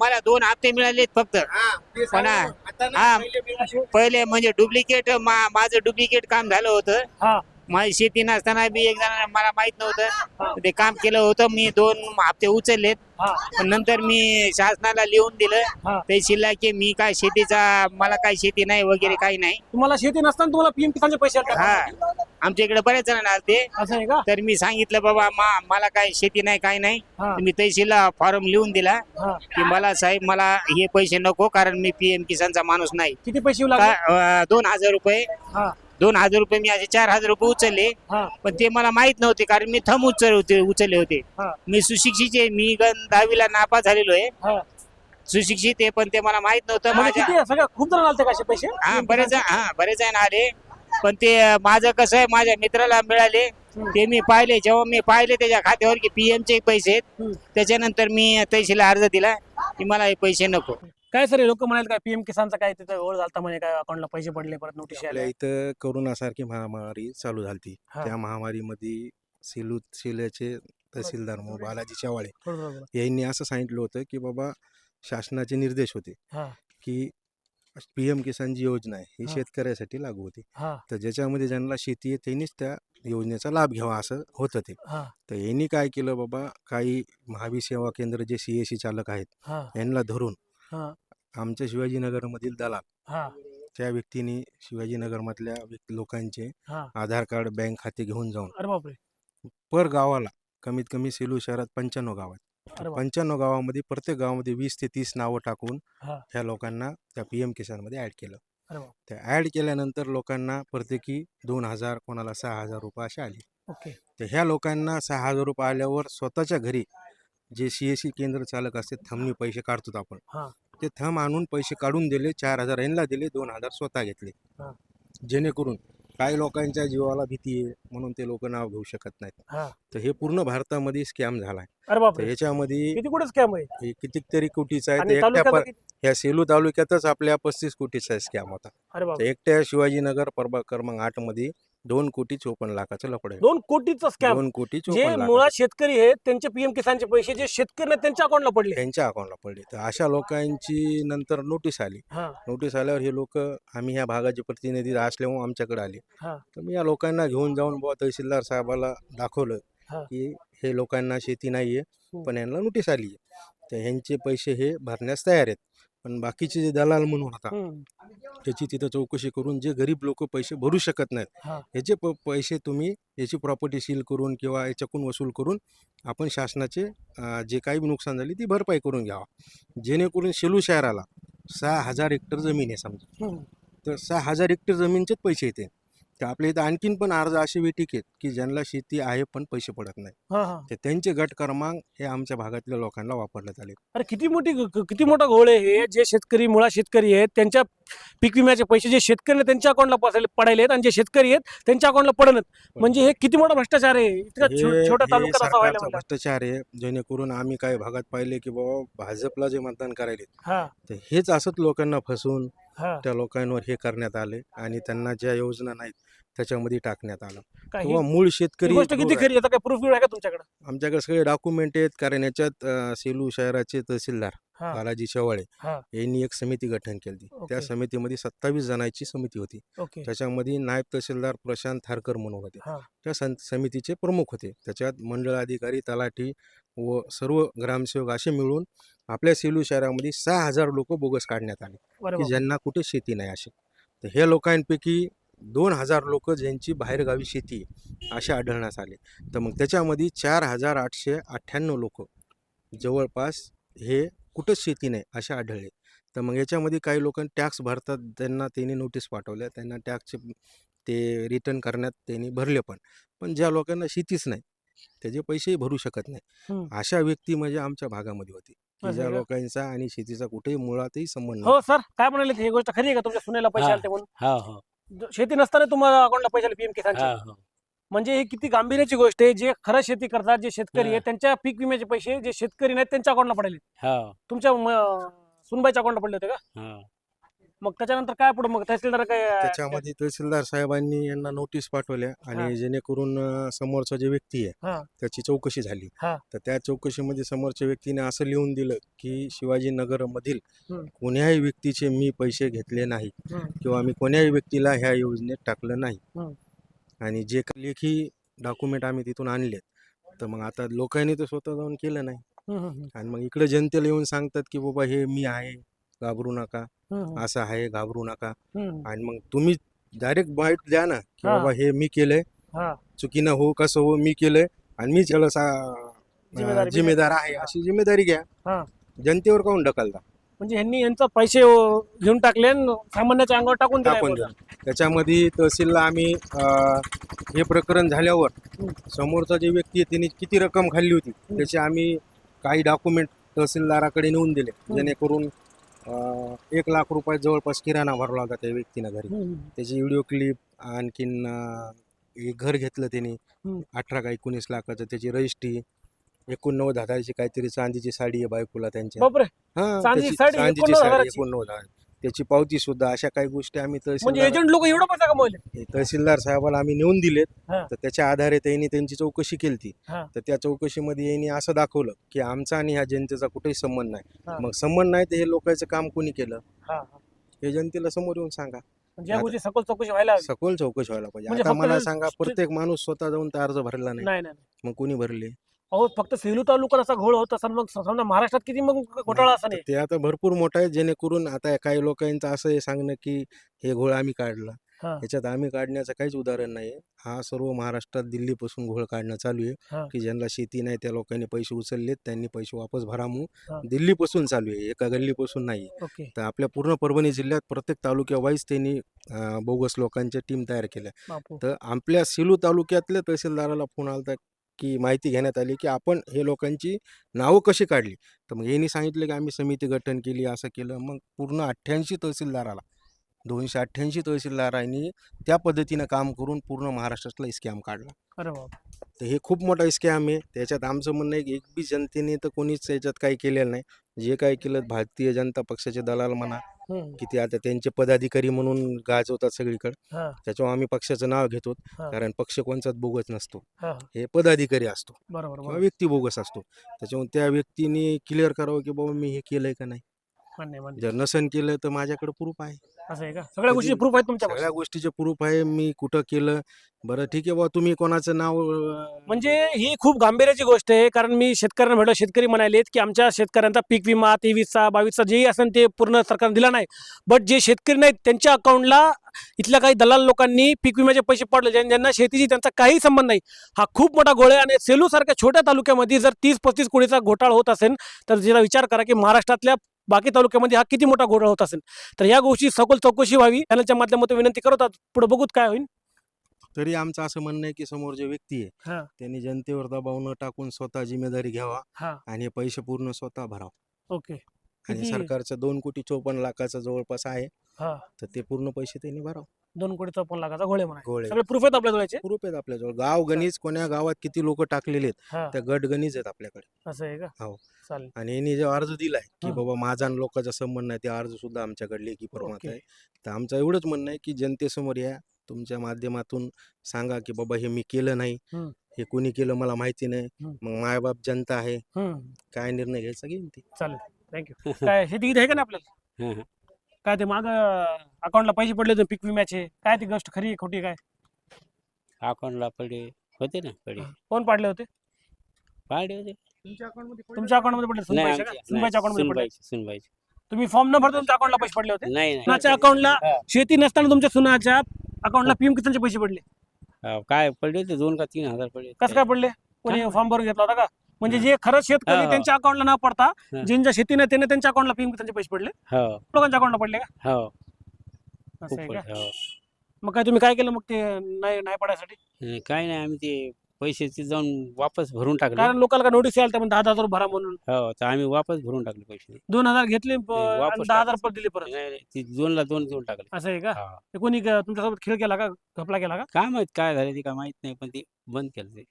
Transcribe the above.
मला दोन हप्ते मिळालेत फक्त. पण हा पहिले म्हणजे डुप्लिकेट माझं डुप्लिकेट काम झालं होतं. हा. माझी शेती नसताना बी एक जण मला माहीत नव्हतं. ते काम केलं होतं. मी दोन हप्ते उचललेत. पण नंतर मी शासनाला लिहून. दिलं. ते शिल्लक की मी काय शेतीचा मला काय शेती नाही वगैरे काही नाही. तुम्हाला शेती नसताना तुम्हाला पीएम किसानचे पैसे आले का? हा. आमच्या इकडे बरेच जण आलते. असं आहे का? तर मी सांगितलं बाबा मा- मला काय शेती नाही काय नाही. हा. तर मी तहसीलला फॉर्म लिहून दिला. हा. की मला साहेब मला हे पैसे नको कारण मी पीएम किसानचा माणूस नाही. किती पैसे येऊ का लागले अं, दोन हजार रुपये. हा. दोन हजार रुपये मी असे चार हजार रुपये उचलले. हा. पण ते मला माहीत नव्हते कारण मी थंब उचल होते उचलले होते. हा. मी सुशिक्षित आहे मी गण दहावीला नापास झालेलो आहे. हा. सुशिक्षित आहे पण ते मला माहीत नव्हतं. म्हणजे माझ्या किती आहे? सगळ्या खूप जण आलते का असे पैसे? हा बरेच हा बरेच जण आले. पण ते अं, माझं कसं आहे माझ्या मित्राला मिळाले. ते मी पाहिले. जेव्हा मी पाहिले त्याच्या खात्यावर की पीएम चे पैसे आहेत हम्म. त्याच्यानंतर मी तहसीलला अर्ज दिला की मला हे पैसे नको. काय सर लोक म्हणाले काय पीएम किसानचा काय तिथं ओढ झालता म्हणे काय अकाउंटला पैसे पडले परत नोटीस आपल्या आल्या इथं करोनासारखी महामारी चालू झाली हा. त्या महामारीमध्ये सेलू सेल्याचे तहसीलदार मो बालाजी चव्हाळे थोडं थोडं बोला. यांनी असं सांगितलं होतं की बाबा शासनाचे निर्देश होते हा. की पी एम किसान जी योजना आहे ही हा. शेतकऱ्यासाठी लागू होती. हा. तर ज्याच्यामध्ये ज्यांना शेती आहे त्यांनीच त्या योजनेचा लाभ घ्यावा असं होतं ते. हा. तर यांनी काय केलं बाबा काही महावी सेवा केंद्र जे सी एस सी चालक आहेत हा. यांना धरून हा. आमच्या शिवाजीनगरमधील दलाल हा. त्या व्यक्तीने शिवाजीनगरमधल्या व्यक्ती लोकांचे हा. आधार कार्ड बँक खाते घेऊन जाऊन अरे बापरे. पर गावाला कमीत कमी सेलू शहरात पंच्याण्णव गाव आहेत. अरे पंच्याण्णव गावामध्ये प्रत्येक गावामध्ये वीस ते तीस नावं टाकून हा. ह्या लोकांना त्या पी एम किसानमध्ये ॲड केलं. अरे त्या ॲड केल्यानंतर लोकांना प्रत्येकी दोन हजार कोणाला सहा हजार रुपये असे आले. ओके. तर ह्या लोकांना सहा हजार रुपये आल्यावर स्वतःच्या घरी जे सी एस सी केंद्र चालक असते थंबनी पैसे काढतो आपण. हा. ते थंब आणून पैसे काढून दिले चार हजार यांना दिले दोन हजार स्वतः घेतले. हा. जेणेकरून काही लोकांच्या जीवाला भीती आहे म्हणून ते लोक नाव घेऊ शकत नाहीत. हा. तर हे पूर्ण भारतामध्ये स्कॅम झालाय. अरे तर बापरे ह्याच्यामध्ये किती कुठे स्कॅम आहे? हे कितीतरी कोटीचा आहे आणि एकट्या तालुक्यात प- किती- ह्या सेलू तालुक्यातच आपल्या पस्तीस कोटीचा स्कॅम होता. अरे तर बापरे एकट्या शिवाजीनगर प्रभाग क्रमांक आठमध्ये दोन कोटी चोपन्न लाखाचं लपड आहे. दोन कोटीचा स्कॅम दोन कोटी जे चोपन्न लाख मुळात शेतकरी आहेत त्यांचे पीएम किसानचे पैसे जे शेतकरी आहेत त्यांच्या अकाउंटला पडले. त्यांच्या अकाउंटला पडले. तर अशा लोकांची नंतर नोटीस आली. हा. नोटीस आल्यावर हे लोक आम्ही ह्या भागाचे प्रतिनिधी असल्यामुळे आमच्याकडे आले. हा. तर मी या लोकांना घेऊन जाऊन बुवा तहसीलदार साहेबाला दाखवलं हा. की हे लोकांना शेती नाहीये हम्म. पण यांना नोटीस आली तर ह्यांचे पैसे हे भरण्यास तयार आहेत. पण बाकीचे जे दलाल म्हणून होता. त्याची तिथं चौकशी करून जे गरीब लोक पैसे भरू शकत नाहीत हा. ह्याचे प पैसे तुम्ही याची प्रॉपर्टी सील करून किंवा याच्याकडून वसूल करून आपण शासनाचे अं, जे काही नुकसान झाली ती भरपाई करून घ्यावा जेणेकरून शेलू शहराला सहा हजार हेक्टर जमीन आहे समजा हम्म. तर सहा हजार हेक्टर जमीनचेच पैसे येते तर आपल्या इथं आणखीन पण अर्ज असे वेटिक आहेत की ज्यांना शेती आहे पण पैसे पडत नाही. हा हा. तर त्यांचे गट क्रमांक हे आमच्या भागातल्या लोकांना वापरण्यात आले. अरे किती मोठी किती मोठा घोळ आहे हे? जे शेतकरी मुळात शेतकरी आहेत त्यांच्या पीक विम्याचे पैसे जे शेतकरी त्यांच्या अकाउंटला पसायला- पडायले आहेत आणि जे शेतकरी आहेत त्यांच्या अकाउंटला पडणत म्हणजे हे किती मोठा भ्रष्टाचार आहे? इतका छो- छोट्या हे तालुक्यात असा व्हायला सरकारचा म्हणतात. भ्रष्टाचार आहे. जेणेकरून आम्ही काही भागात पाहिले की बाबा भाजपला जे मतदान करायले. हा. तर हेच असंच लोकांना फसवून हा. त्या लोकांवर हे करण्यात आले आणि त्यांना ज्या योजना नाहीत त्याच्यामध्ये टाकण्यात आलं. किंवा मूळ ही शेतकरी गोष्ट दूर किती आहे. खरी याचा काय प्रूफ आहे का तुमच्याकडे? आमच्याकडे सगळे डॉक्युमेंट आहेत कारण याच्यात अं, सेलू शहराचे तहसीलदार हा. बालाजी शेवाळे यांनी एक समिती गठन केली. त्या ओके. समितीमध्ये सत्तावीस जणांची समिती होती. ओके. त्याच्यामध्ये नायब तहसीलदार प्रशांत थारकर म्हणून होते. हा. त्या सं समितीचे प्रमुख होते. त्याच्यात मंडळ अधिकारी तलाठी व सर्व ग्रामसेवक असे मिळून आपल्या सेलू शहरामध्ये सहा हजार लोक बोगस काढण्यात आले की. ज्यांना कुठे शेती नाही असे तर हे लोकांपैकी दोन हजार लोक ज्यांची बाहेरगावी शेती असे आढळण्यास आले. तर मग त्याच्यामध्ये चार हजार आठशे अठ्ठ्याण्णव लोक जवळपास हे कुठंच शेती नाही असे आढळले. तर मग याच्यामध्ये काही लोक टॅक्स भरतात त्यांना त्यांनी नोटीस पाठवल्या त्यांना टॅक्सचे ते रिटर्न करण्यात त्यांनी भरले पण. पण ज्या लोकांना शेतीच नाही त्याचे पैसेही भरू शकत नाही. अशा व्यक्ती म्हणजे आमच्या भागामध्ये होती. का? लोकांचा आणि शेतीचा कुठेही मुळातही संबंध नाही. हो सर. काय म्हणाले ही गोष्ट खरी आहे का तुमच्या सुनेला पैसे हा. आले म्हणून? हा हो. ज- शेती नसताना तुम्हाला अकाउंटला पैसे आले पीएम हा किसानचे? हो म्हणजे ही किती गांभीर्याची गोष्ट आहे. जे खरं शेती करतात जे शेतकरी हा. आहेत त्यांच्या पीक विम्याचे पैसे जे शेतकरी नाहीत त्यांच्या अकाउंटला पडले हा. तुमच्या म- सुनबाईच्या अकाउंटला पडले होते का? हा. मग त्याच्यानंतर काय पुढे मग तहसीलदार काय त्याच्यामध्ये तहसीलदार साहेबांनी यांना नोटीस पाठवल्या. आणि जेणेकरून अं, समोरचा जे व्यक्ती हा. आहे त्याची चौकशी झाली हा. तर त्या चौकशीमध्ये समोरच्या व्यक्तीने असं लिहून दिलं की शिवाजीनगर मधील हम्म. कोण्याही व्यक्तीचे मी पैसे घेतले नाही हम्म. किंवा मी कोण्याही व्यक्तीला ह्या योजनेत टाकलं नाही. आणि जे काही लेखी डॉक्युमेंट आम्ही तिथून आणलेत तर मग आता लोकांनी तर स्वतः जाऊन केलं नाही हम्म, हम्म, आणि मग इकडे जनतेला येऊन सांगतात की बाबा हे मी आहे घाबरू नका असं आहे घाबरू नका. आणि मग तुम्ही डायरेक्ट बाईट द्या ना की. बाबा हे मी केलंय. हा. चुकीनं हो कसं हो मी केलंय. आणि मीच याला जिम्मेदारी- आहे अशी जिम्मेदारी घ्या. जनतेवर काऊन ढकलता? म्हणजे यांनी यांचा पैसे घेऊन टाकले सामान्याच्या अंगावर टाकून टाकून त्याच्यामध्ये तहसीलला आम्ही हे प्रकरण झाल्यावर. समोरचा जे व्यक्ती आहे त्यांनी किती रक्कम खाल्ली होती त्याचे आम्ही काही डॉक्युमेंट तहसीलदाराकडे नेऊन दिले जेणेकरून अं, एक लाख रुपये जवळपास किराणा भरला होता त्या व्यक्तीनं घरी. त्याची व्हिडिओ क्लिप आणखीन अं, एक घर घेतलं त्यांनी हम्म. अठरा का एकोणीस लाखाचं त्याची रजिस्ट्री. एकोणनव्वद हजाराची काहीतरी चांदीची साडी आहे बायकोला त्यांच्या. बापरे! हा चांदीची त्याची साडी चांदीची 89 साडी हजाराची? एकोणनव्वद हजार. त्याची पावती सुद्धा अशा काही गोष्टी आम्ही म्हणजे तहसीलदार एजंट लोक एवढा पैसा कमवले हे तहसीलदार साहेबाला आम्ही नेऊन दिलेत हा. तर त्याच्या आधारे त्यांनी त्यांची चौकशी केली हा. तर त्या चौकशीमध्ये यांनी असं दाखवलं की आमचा आणि ह्या जनतेचा कुठेही संबंध हा. नाही मग संबंध नाही तर हे लोकांचं काम कोणी केलं हा, हा. हे जनतेला समोर येऊन सांगा म्हणजे या गोष्टी सखोल चौकशी व्हायला हवी. सखोल चौकशी व्हायला पाहिजे म्हणजे आता फक्त मला सांगा प्रत्येक माणूस स्वतः जाऊन त्या अर्ज भरला नाही नाही नाही मग कोणी भरले अहो फक्त सेलू तालुक्यात असा घोळ होत असेल मग समजा महाराष्ट्रात किती मग घोटाळा असा नाही ते आता भरपूर मोठं आहे जेणेकरून आता काही लोकांचं असं हे सांगणं की हे घोळ आम्ही काढला. हा. ह्याच्यात आम्ही काढण्याचं काहीच उदाहरण नाही हा सर्व महाराष्ट्रात दिल्लीपासून घोळ काढणं चालू हा. आहे की ज्यांना शेती नाही त्या लोकांनी पैसे उचललेत त्यांनी पैसे वापस भरा हा. म्हणून दिल्लीपासून चालू आहे एका गल्लीपासून नाही ओके. तर आपल्या पूर्ण परभणी जिल्ह्यात प्रत्येक तालुक्या वाईज त्यांनी अं, बोगस लोकांच्या टीम तयार केल्या. बापू. तर आपल्या सेलू तालुक्यातल्या तहसीलदाराला फोन आलता की माहिती घेण्यात आली की आपण हे लोकांची नावं कशी काढली? तर मग यांनी सांगितलं की आम्ही समिती गठन केली असं केलं. मग पूर्ण अठ्ठ्याऐंशी तहसीलदाराला दोनशे अठ्ठ्याऐंशी तहसीलदारांनी त्या पद्धतीनं काम करून पूर्ण महाराष्ट्रातला स्कॅम काढला. तर हे खूप मोठा स्कॅम आहे. त्याच्यात आमचं म्हणणं आहे की एक बी जनतेने तर कोणीच याच्यात काही केलेलं नाही. जे काही केलं भारतीय जनता पक्षाचे दलाल म्हणा हम्म. की ते आता त्यांचे पदाधिकारी म्हणून गाजवतात सगळीकडे. हा. त्याच्यावर आम्ही पक्षाचं नाव घेतो. हा. कारण पक्ष कोणचाच बोगस नसतो. हा. हे पदाधिकारी असतो. बरोबर किंवा बरोबर. व्यक्ती बोगस असतो. त्याच्यामुळे त्या व्यक्तीने क्लिअर करावं की बाबा मी हे केलंय का नाही? मान्य मान्य. जर नसन केलं तर माझ्याकडे प्रूफ आहे. असं आहे का? सगळ्या गोष्टी प्रूफ आहेत तुमच्या सगळ्या गोष्टीचे प्रूफ आहे मी कुठं केलं? बरं ठीक आहे बाबा तुम्ही कोणाचं नाव अं, म्हणजे ही खूप गांभीर्याची गोष्ट आहे कारण मी शेतकऱ्यांना भेटलो शेतकरी म्हणालेत की आमच्या शेतकऱ्यांचा पीक विमा तेवीसचा बावीसचा जेही असेल ते पूर्ण सरकारने दिला नाही. बट जे शेतकरी नाहीत त्यांच्या अकाउंटला इथल्या काही दलाल लोकांनी पीक विम्याचे पैसे पडले ज्यां- ज्यांना शेतीशी त्यांचा काही संबंध नाही. हा खूप मोठा गोळ आहे आणि सेलू सारख्या छोट्या तालुक्यामध्ये जर तीस पस्तीस कोटीचा घोटाळा होत असेल तर जरा विचार करा की महाराष्ट्रातल्या बाकी तालुक्यामध्ये हा किती मोठा घोटाळा होत असेल? तर या गोष्टी सखोल चौकशी व्हावी. चॅनलच्या माध्यमातून विनंती करत पुढे बघूत काय होईल. तरी आमचं असं म्हणणं आहे की समोर जे व्यक्ती आहे. त्यांनी जनतेवर दबाव न टाकून स्वतः जिम्मेदारी घ्यावा आणि हे पैसे पूर्ण स्वतः भरावा. ओके. आणि सरकारचं दोन कोटी चोपन्न लाखाचं जवळपास आहे. तर ते पूर्ण पैसे त्यांनी भरावं. दोन कोटी चौपन्न लाखाचा घोळे म्हणा गोळे सगळे प्रूफ आहेत आपल्या जवळचे प्रूफ आहेत आपल्याजवळ. गाव गणित कोण्या गावात किती लोक टाकलेले आहेत? हा. त्या गट गणित आहेत आपल्याकडे. असं आहे का? हो. चालेल. आणि यांनी जो अर्ज दिलाय की हा. बाबा माझा आणि लोकांचा संबंध नाही ते अर्ज सुद्धा आमच्याकडे लेखी प्रमाणात ओके. आहे. तर आमचं एवढंच म्हणणं आहे की जनतेसमोर या. तुमच्या माध्यमातून सांगा की बाबा हे मी केलं नाही. हे. कोणी केलं मला माहिती नाही. हम्म. मग मायबाप जनता आहे. हम्म काय निर्णय घ्यायचा घेईन ती? चालेल. थँक्यू काय शेती किती आहे का नाही आपल्याला? हं, हं. काय ते माग अकाउंटला पैसे पडले होते पीक विम्याचे. काय ती गोष्ट खरी आहे, खोटी आहे काय? अकाउंटला पडे होते ना पडे कोण पाडले होते? पाडे होते. तुमच्या अकाउंटमध्ये पडले नाही सुनबाईचे का? आमचे- सुनबाईच्या अकाउंटमध्ये पडले? सुनबाईचे सुनबाईचे. तुम्ही फॉर्म न भरता तुमच्या अकाउंटला पैसे पडले होते? नाही नाही. सुनाच्या अकाउंटला हा. शेती नसताना तुमच्या सुनाच्या अकाउंटला पीएम किसानचे पैसे पडले. हा, काय पडले होते? दोन का तीन हजार पडले कसं काय पडले? कोणी? फॉर्म भरून घेतला होता का? म्हणजे. जे खरंच शेतकरी हा. त्यांच्या अकाउंटला न पडता हा. ज्यांच्या शेतीने त्याने त्यांच्या अकाउंटला पीएम किसानचे पैसे पडले? हो. लोकांच्या अकाउंटला पडले का? हो. असं खूप आहे का? पडले हो. मग काय तुम्ही काय केलं मग ते नाही नाही पडायसाठी? काय नाही आम्ही ते पैशाचे जाऊन वापस भरून टाकले. कारण लोकांना का नोटीस यायला तर दहा दहा हजार भरा म्हणून. हो तर आम्ही वापस भरून टाकले पैसे. दोन हजार घेतले प- वापस दहा हजार टाकायचे. परत दिले परत. नाही, नाही, ते दोनला दोन देऊन टाकले. असं आहे का? हा. ते कोणी क- तुमच्यासोबत खेळ केला का? घपला केला का? काय माहीत काय झालं ते काय माहीत नाही पण ते बंद केलं ते.